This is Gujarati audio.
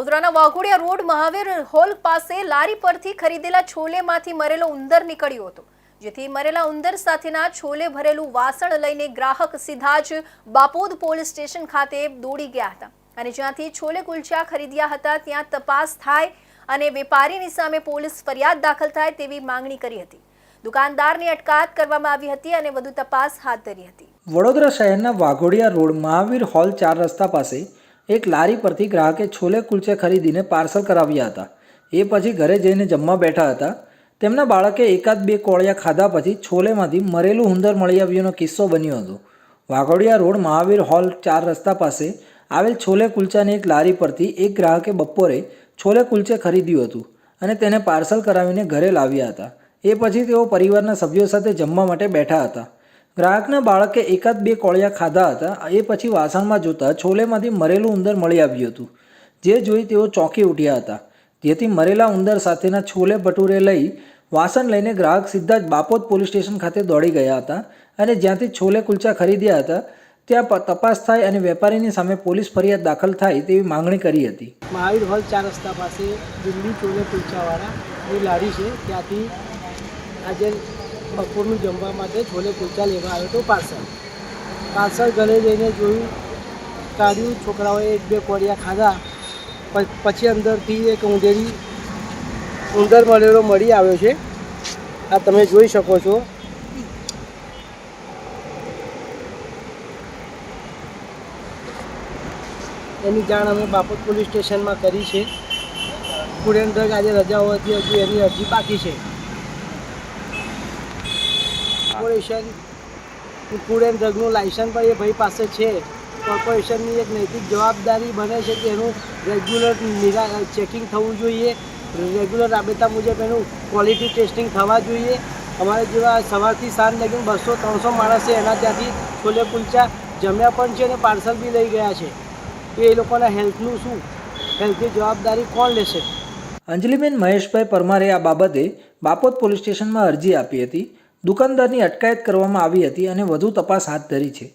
વડોદરાના વાઘોડિયા રોડ મહાવીર હોલ પાસે લારી પરથી ખરીદેલા છોલેમાંથી મરેલો ઉંદર નીકળ્યો હતો, જેથી મરેલા ઉંદર સાથેના છોલે ભરેલું વાસણ લઈને ગ્રાહક સીધા જ બાપોદ પોલીસ સ્ટેશન ખાતે દોડી ગયા હતા અને જ્યાંથી છોલે કુલચા ખરીદ્યા હતા, ત્યાં તપાસ થાય અને વેપારીની સામે પોલીસ ફરિયાદ દાખલ થાય તેવી માંગણી કરી હતી. દુકાનદારની અટકાયત કરવામાં આવી હતી અને વધુ તપાસ હાથ ધરી હતી. વડોદરા શહેરના વાઘોડિયા રોડ મહાવીર હોલ ચાર રસ્તા પાસે એક લારી પરથી ગ્રાહકે છોલે કુલચે ખરીદીને પાર્સલ કરાવ્યા હતા. એ પછી ઘરે જઈને જમવા બેઠા હતા. તેમના બાળકે એકાદ બે કોળિયા ખાધા પછી છોલેમાંથી મરેલું હુંદર મળી આવ્યોનો કિસ્સો બન્યો હતો. વાઘોડિયા રોડ મહાવીર હોલ ચાર રસ્તા પાસે આવેલ છોલે કુલચાની એક લારી પરથી એક ગ્રાહકે બપોરે છોલે કુલચે ખરીદ્યું હતું અને તેને પાર્સલ કરાવીને ઘરે લાવ્યા હતા. એ પછી તેઓ પરિવારના સભ્યો સાથે જમવા માટે બેઠા હતા. ગ્રાહકના બાળકે એકાદ બે કોળિયા ખાધા હતા, એ પછી વાસણમાં જોતા છોલેમાંથી મરેલું ઉંદર મળી આવ્યું હતું, જે જોઈ તેઓ ચોંકી ઉઠ્યા હતા. જેથી મરેલા ઉંદર સાથેના છોલે ભટુરે લઈ વાસણ લઈને ગ્રાહક સીધા જ બાપોદ પોલીસ સ્ટેશન ખાતે દોડી ગયા હતા અને જ્યાંથી છોલે કુલચા ખરીદ્યા હતા, ત્યાં તપાસ થાય અને વેપારીની સામે પોલીસ ફરિયાદ દાખલ થાય તેવી માંગણી કરી હતી. મહાવીર હોલ ચાર રસ્તા પાસે દિલ્હી ચોલે કુલચાવાળા એ લારી છે, ત્યાંથી આજે બપોરનું જમવા માટે છોલે કુલચા લેવા આવ્યો હતો પાર્સલ. પાર્સલ ઘરે જઈને જોયું, કાઢ્યું, છોકરાઓએ એક બે કોડિયા ખાધા પછી અંદરથી એક ઉંદેરી ઉંદર મળેલો મળી આવ્યો છે. આ તમે જોઈ શકો છો. એની જાણ અમે બાપોદ પોલીસ સ્ટેશનમાં કરી છે. ફૂડ આજે રજા હોવાથી હજુ એની અરજી બાકી છે. કોર્પોરેશન ફૂડ એન્ડ ડ્રગનું લાયસન્સ પણ એ ભાઈ પાસે છે. કોર્પોરેશનની એક નૈતિક જવાબદારી બને છે કે એનું રેગ્યુલર નિરા ચેકિંગ થવું જોઈએ. રેગ્યુલર રાબેતા મુજબ એનું ક્વોલિટી ટેસ્ટિંગ થવા જોઈએ. અમારે જેવા સવારથી સાંજ લગીને બસો ત્રણસો માણસે એના ત્યાંથી છોલે કુલચા જમ્યા પણ છે અને પાર્સલ બી લઈ ગયા છે. તો એ લોકોના હેલ્થનું શું? હેલ્થની જવાબદારી કોણ લેશે? અંજલિબેન મહેશભાઈ પરમારે આ બાબતે બાપોદ પોલીસ સ્ટેશનમાં અરજી આપી હતી. દુકાનદારની અટકાયત કરવામાં આવી હતી અને વધુ તપાસ હાથ ધરી છે.